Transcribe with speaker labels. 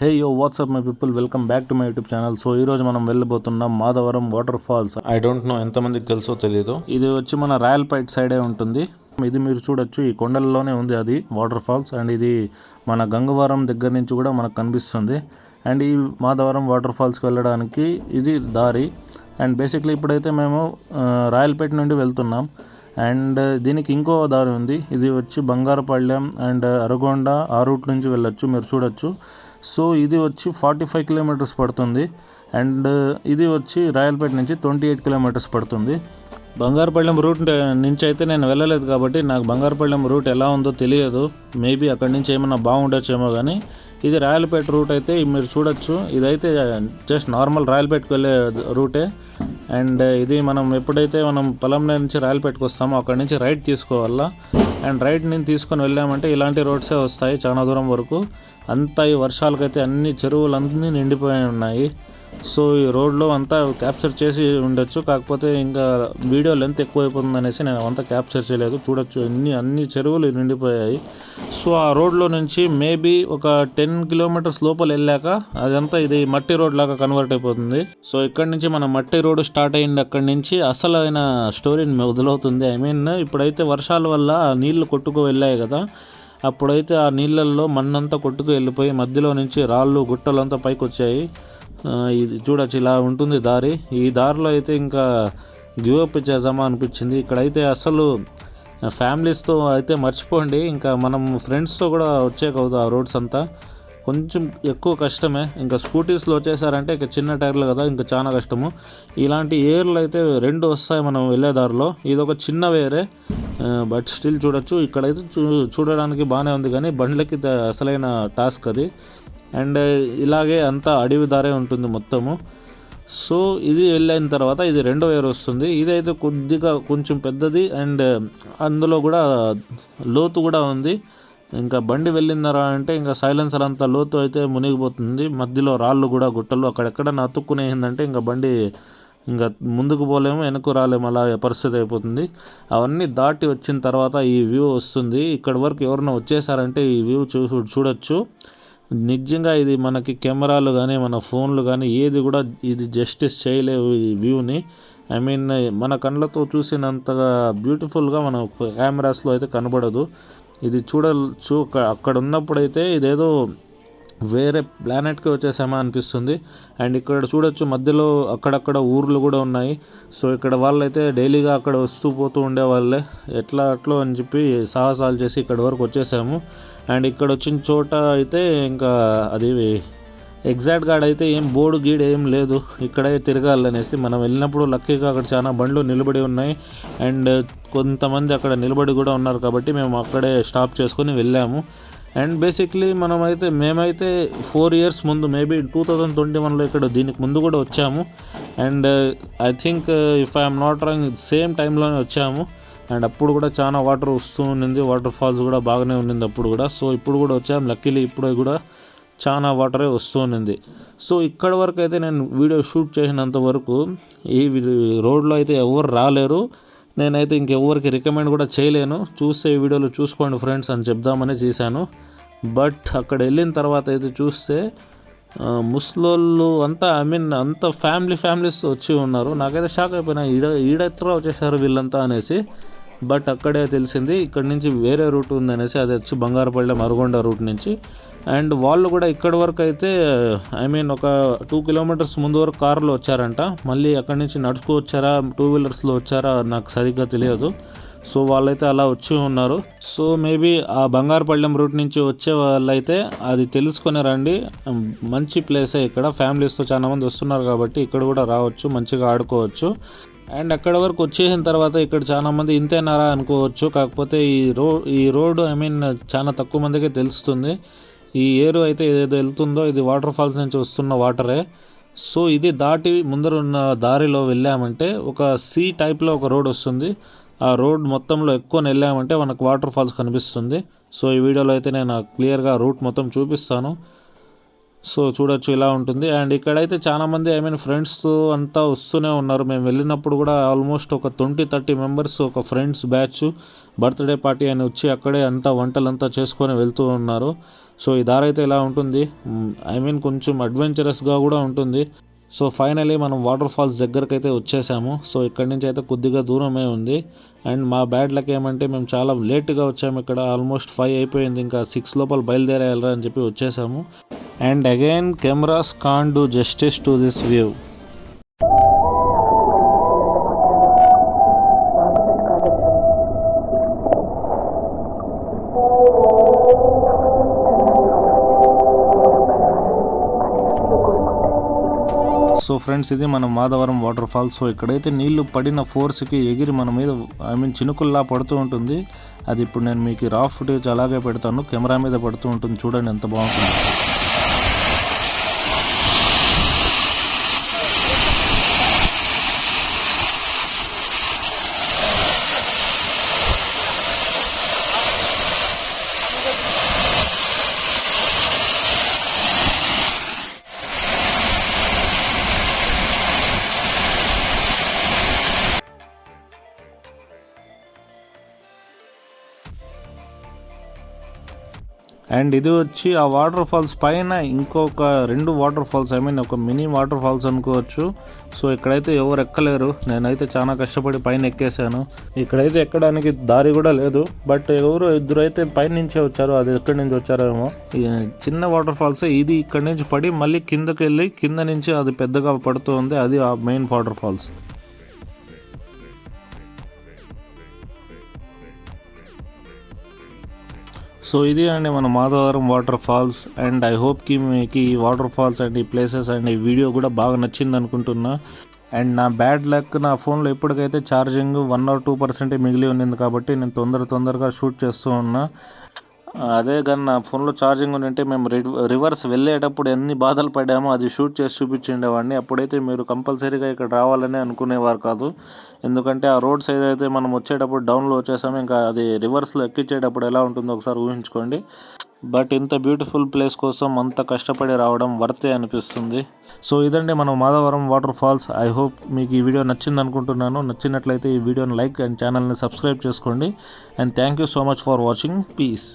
Speaker 1: Hey yo what's up my people welcome back to my YouTube channel so ఈ రోజు మనం వెళ్ళబోతున్నాం Madhavaram waterfalls I don't know ఎంతమందికి తెలుసో తెలియదు ఇది వచ్చి మన రాయల్పేట్ సైడే ఉంటుంది. ఇది మీరు చూడొచ్చు ఈ కొండలలోనే ఉంది అది వాటర్ ఫాల్స్ అండ్ ఇది మన గంగవరం దగ్గర నుంచి కూడా మనకు కనిపిస్తుంది. అండ్ ఈ మాధవరం వాటర్ ఫాల్స్కి వెళ్ళడానికి ఇది దారి. అండ్ బేసిక్లీ ఇప్పుడైతే మేము రాయల్పేట నుండి వెళ్తున్నాం. అండ్ దీనికి ఇంకో దారి ఉంది. ఇది వచ్చి బంగారపాళ్యం అండ్ అరగొండ ఆ రూట్ నుంచి వెళ్ళొచ్చు మీరు చూడొచ్చు. సో ఇది వచ్చి ఫార్టీ ఫైవ్ కిలోమీటర్స్ పడుతుంది. అండ్ uh, ఇది వచ్చి రాయలపేట నుంచి ట్వంటీ ఎయిట్ కిలోమీటర్స్ పడుతుంది. బంగారపల్లెం రూట్ uh, నుంచి అయితే నేను వెళ్ళలేదు కాబట్టి నాకు బంగారపల్లెం రూట్ ఎలా ఉందో తెలియదు. మేబీ అక్కడి నుంచి ఏమైనా బాగుండొచ్చేమో కానీ ఇది రాయలపేట రూట్ అయితే మీరు చూడొచ్చు. ఇదైతే జస్ట్ నార్మల్ రాయలపేటకు వెళ్ళే రూటే. అండ్ ఇది మనం ఎప్పుడైతే మనం పొలంలో నుంచి రాయలు పెట్టుకొస్తామో అక్కడి నుంచి రైట్ తీసుకోవాలా. అండ్ రైట్ నుంచి తీసుకొని వెళ్ళామంటే ఇలాంటి రోడ్సే వస్తాయి చాలా దూరం వరకు. అంతా ఈ వర్షాలకైతే అన్ని చెరువులన్నీ నిండిపోయి ఉన్నాయి. సో ఈ రోడ్లో అంతా క్యాప్చర్ చేసి ఉండొచ్చు. కాకపోతే ఇంకా వీడియో లెంత్ ఎక్కువైపోతుంది అనేసి నేను అంతా క్యాప్చర్ చేయలేదు. చూడొచ్చు. అన్ని అన్ని చెరువులు నిండిపోయాయి. సో ఆ రోడ్లో నుంచి మేబీ ఒక టెన్ కిలోమీటర్స్ లోపల వెళ్ళాక అదంతా ఇది మట్టి రోడ్ లాగా కన్వర్ట్ అయిపోతుంది. సో ఇక్కడ నుంచి మన మట్టి రోడ్ స్టార్ట్ అయింది అక్కడి నుంచి అసలైన స్టోరీని మొదలవుతుంది ఐ మీన్ ఇప్పుడైతే వర్షాల వల్ల నీళ్ళు కొట్టుకు వెళ్ళాయి కదా. అప్పుడైతే ఆ నీళ్ళల్లో మన్నంతా కొట్టుకు వెళ్ళిపోయి మధ్యలో నుంచి రాళ్ళు గుట్టలంతా పైకి వచ్చాయి ఇది చూడొచ్చు ఇలా ఉంటుంది దారి. ఈ దారిలో అయితే ఇంకా గివప్ చేద్దామా అనిపించింది. ఇక్కడైతే అసలు ఫ్యామిలీస్తో అయితే మర్చిపోండి. ఇంకా మనం ఫ్రెండ్స్తో కూడా వచ్చే కవుదు ఆ రోడ్స్ అంతా. కొంచెం ఎక్కువ కష్టమే. ఇంకా స్కూటీస్లో వచ్చేసారంటే ఇంకా చిన్న టైర్లు కదా ఇంకా చాలా కష్టము. ఇలాంటి ఏర్లు అయితే రెండు వస్తాయి మనం వెళ్ళే దారిలో. ఇది ఒక చిన్న వేరే బట్ స్టిల్ చూడొచ్చు. ఇక్కడైతే చూ చూడడానికి బాగానే ఉంది కానీ బండ్లకి అసలైన టాస్క్ అది. అండ్ ఇలాగే అంతా అడవి దారే ఉంటుంది మొత్తము. సో ఇది వెళ్ళిన తర్వాత ఇది రెండో ఇయర్ వస్తుంది. ఇదైతే కొద్దిగా కొంచెం పెద్దది అండ్ అందులో కూడా లోతు కూడా ఉంది. ఇంకా బండి వెళ్ళిందరా అంటే ఇంకా సైలెన్సర్ అంతా లోతు అయితే మునిగిపోతుంది. మధ్యలో రాళ్ళు కూడా గుట్టలు అక్కడెక్కడ అతుక్కునేసిందంటే ఇంకా బండి ఇంకా ముందుకు పోలేము వెనక్కు రాలేము అలా పరిస్థితి అయిపోతుంది. అవన్నీ దాటి వచ్చిన తర్వాత ఈ వ్యూ వస్తుంది. ఇక్కడ వరకు ఎవరైనా వచ్చేసారంటే ఈ వ్యూ చూ చూడొచ్చు. నిజంగా ఇది మనకి కెమెరాలు కానీ మన ఫోన్లు కానీ ఏది కూడా ఇది జస్టిస్ చేయలేవు ఈ వ్యూని ఐ మీన్ మన కళ్ళతో చూసినంతగా బ్యూటిఫుల్గా మన కెమెరాస్లో అయితే కనబడదు. ఇది చూడ చూ అక్కడ ఉన్నప్పుడైతే ఇదేదో వేరే ప్లానెట్కి వచ్చేసామా అనిపిస్తుంది. అండ్ ఇక్కడ చూడొచ్చు మధ్యలో అక్కడక్కడ ఊర్లు కూడా ఉన్నాయి. సో ఇక్కడ వాళ్ళైతే డైలీగా అక్కడ వస్తూ పోతూ ఉండే వాళ్ళే. ఎట్లా అట్లా అని చెప్పి సాహసాలు చేసి ఇక్కడ వరకు వచ్చేసాము. అండ్ ఇక్కడ వచ్చిన చోట అయితే ఇంకా అది ఎగ్జాక్ట్గా అయితే ఏం బోర్డు గీడ్ ఏం లేదు. ఇక్కడే తిరగాలనేసి మనం వెళ్ళినప్పుడు లక్కీగా అక్కడ చాలా బండ్లు నిలబడి ఉన్నాయి. అండ్ కొంతమంది అక్కడ నిలబడి కూడా ఉన్నారు కాబట్టి మేము అక్కడే స్టాప్ చేసుకొని వెళ్ళాము. అండ్ బేసిక్లీ మనమైతే మేమైతే ఫోర్ ఇయర్స్ ముందు మేబీ టూ థౌజండ్ ట్వంటీ వన్లో ఇక్కడ దీనికి ముందు కూడా వచ్చాము. And I think if I'm not wrong same టైంలోనే వచ్చాము. అండ్ అప్పుడు కూడా చాలా వాటర్ వస్తూ ఉండింది. వాటర్ ఫాల్స్ కూడా బాగానే ఉండింది అప్పుడు కూడా. సో ఇప్పుడు కూడా వచ్చాము. లక్కీలీ ఇప్పుడు కూడా చాలా వాటరే వస్తూ ఉండింది. సో ఇక్కడ వరకు అయితే నేను వీడియో షూట్ చేసినంత వరకు ఈ రోడ్లో అయితే ఎవరు రాలేరు. నేనైతే ఇంకెవరికి రికమెండ్ కూడా చేయలేను. చూస్తే ఈ వీడియోలో చూసుకోండి ఫ్రెండ్స్ అని చెప్దామని చేశాను. బట్ అక్కడ వెళ్ళిన తర్వాత అయితే చూస్తే ముస్లోళ్ళు ముసలోళ్ళు అంతా ఐ మీన్ అంత ఫ్యామిలీ ఫ్యామిలీస్ వచ్చి ఉన్నారు. నాకైతే షాక్ అయిపోయినా ఈడ ఈడెత్తరా వచ్చేసారు వీళ్ళంతా అనేసి. బట్ అక్కడే తెలిసింది ఇక్కడ నుంచి వేరే రూట్ ఉందనేసి అది వచ్చి బంగారపల్లె మరగొండ రూట్ నుంచి. అండ్ వాళ్ళు కూడా ఇక్కడ వరకు అయితే ఐ మీన్ ఒక టూ కిలోమీటర్స్ ముందు వరకు కారులో వచ్చారంట. మళ్ళీ అక్కడి నుంచి నడుచుకు వచ్చారా టూ వీలర్స్లో వచ్చారా నాకు సరిగ్గా తెలియదు. సో వాళ్ళైతే అలా వచ్చి ఉన్నారు. సో మేబీ ఆ బంగారపల్లెం రూట్ నుంచి వచ్చే వాళ్ళైతే అది తెలుసుకొని రండి. మంచి ప్లేసే ఇక్కడ. ఫ్యామిలీస్తో చాలా మంది వస్తున్నారు కాబట్టి ఇక్కడ కూడా రావచ్చు మంచిగా ఆడుకోవచ్చు. అండ్ అక్కడ వరకు వచ్చేసిన తర్వాత ఇక్కడ చాలా మంది ఇంతేనారా అనుకోవచ్చు. కాకపోతే ఈ రో ఈ రోడ్డు ఐ మీన్ చాలా తక్కువ మందికే తెలుస్తుంది. ఈ ఏరు అయితే ఏదైతే వెళ్తుందో ఇది వాటర్ ఫాల్స్ నుంచి వస్తున్న వాటరే. సో ఇది దాటి ముందర ఉన్న దారిలో వెళ్ళామంటే ఒక సీ టైప్లో ఒక రోడ్ వస్తుంది. ఆ రోడ్ మొత్తంలో ఎక్కువ వెళ్ళామంటే మనకు వాటర్ ఫాల్స్ కనిపిస్తుంది. సో ఈ వీడియోలో అయితే నేను క్లియర్గా రూట్ మొత్తం చూపిస్తాను. సో చూడొచ్చు ఇలా ఉంటుంది. అండ్ ఇక్కడైతే చాలా మంది ఐ మీన్ ఫ్రెండ్స్ అంతా వస్తూనే ఉన్నారు. మేము వెళ్ళినప్పుడు కూడా ఆల్మోస్ట్ ఒక ట్వంటీ థర్టీ మెంబర్స్ ఒక ఫ్రెండ్స్ బ్యాచ్ బర్త్డే పార్టీ అని వచ్చి అక్కడే అంతా వంటలంతా చేసుకొని వెళ్తూ ఉన్నారు. సో ఈ దారి అయితే ఇలా ఉంటుంది? ఐ మీన్ కొంచెం అడ్వెంచరస్గా కూడా ఉంటుంది. సో ఫైనలీ మనం వాటర్ ఫాల్స్ దగ్గరకు అయితే వచ్చేసాము. సో ఇక్కడి నుంచి అయితే కొద్దిగా దూరమే ఉంది. అండ్ మా బ్యాడ్ లక్ ఏమంటే మేము చాలా లేట్గా వచ్చాము ఇక్కడ. ఆల్మోస్ట్ ఫైవ్ అయిపోయింది. ఇంకా సిక్స్ లోపల బయలుదేరేయాలరా అని చెప్పి వచ్చేసాము. And again cameras can't do justice to this view so friends ఇది మన మాధవరం వాటర్ ఫాల్స్. సో ఇక్కడైతే నీళ్ళు పడిన ఫోర్స్కి ఎగిరి మన మీద ఐ మీన్ చినుకుల్లా పడుతూ ఉంటుంది. అది ఇప్పుడు నేను మీకు రా ఫుటేజ్ అలాగే పెడతాను. కెమెరా మీద పడుతూ ఉంటుంది. చూడండి ఎంత బాగుంటుంది. అండ్ ఇది వచ్చి ఆ వాటర్ ఫాల్స్ పైన ఇంకొక రెండు వాటర్ ఫాల్స్ ఐ మీన్ ఒక మినీ వాటర్ ఫాల్స్ అనుకోవచ్చు. సో ఇక్కడైతే ఎవరు ఎక్కలేరు. నేనైతే చాలా కష్టపడి పైన ఎక్కేసాను ఇక్కడైతే ఎక్కడానికి దారి కూడా లేదు. బట్ ఎవరు ఇద్దరు అయితే పైన నుంచే వచ్చారు అది ఎక్కడి నుంచి వచ్చారేమో చిన్న వాటర్ ఫాల్స్ ఇది ఇక్కడ నుంచి పడి మళ్ళీ కిందకి వెళ్ళి కింద నుంచి అది పెద్దగా పడుతుంది అది ఆ మెయిన్ వాటర్ ఫాల్స్. సో ఇది అండి మన Madhavaram water falls and I హోప్కి మీకు ఈ వాటర్ ఫాల్స్ అండ్ ఈ ప్లేసెస్ అండ్ ఈ వీడియో కూడా బాగా నచ్చింది అనుకుంటున్నా. అండ్ నా బ్యాడ్ లక్ నా ఫోన్లో ఇప్పటికైతే ఛార్జింగ్ వన్ ఆర్ టూ పర్సెంటే మిగిలి ఉన్నింది కాబట్టి నేను తొందర తొందరగా షూట్ చేస్తూ ఉన్నా. అదే కానీ నా ఫోన్లో ఛార్జింగ్ ఉంటే మేము రివర్స్ వెళ్ళేటప్పుడు ఎన్ని బాధలు పడ్డామో అది షూట్ చేసి చూపించిండేవాడిని. అప్పుడైతే మీరు కంపల్సరీగా ఇక్కడ రావాలని అనుకునేవారు కాదు. ఎందుకంటే ఆ రోడ్ సైడ్ అయితే మనం వచ్చేటప్పుడు డౌన్లో వచ్చేసాము ఇంకా అది రివర్స్లో ఎక్కించేటప్పుడు ఎలా ఉంటుందో ఒకసారి ఊహించుకోండి. బట్ ఇంత బ్యూటిఫుల్ ప్లేస్ కోసం అంత కష్టపడి రావడం వర్తే అనిపిస్తుంది. సో ఇదండి మనం Madhavaram water falls. I hope మీకు ఈ వీడియో నచ్చింది అనుకుంటున్నాను. నచ్చినట్లయితే ఈ వీడియోని లైక్ అండ్ ఛానల్ని సబ్స్క్రైబ్ చేసుకోండి. And thank you so much for watching. Peace.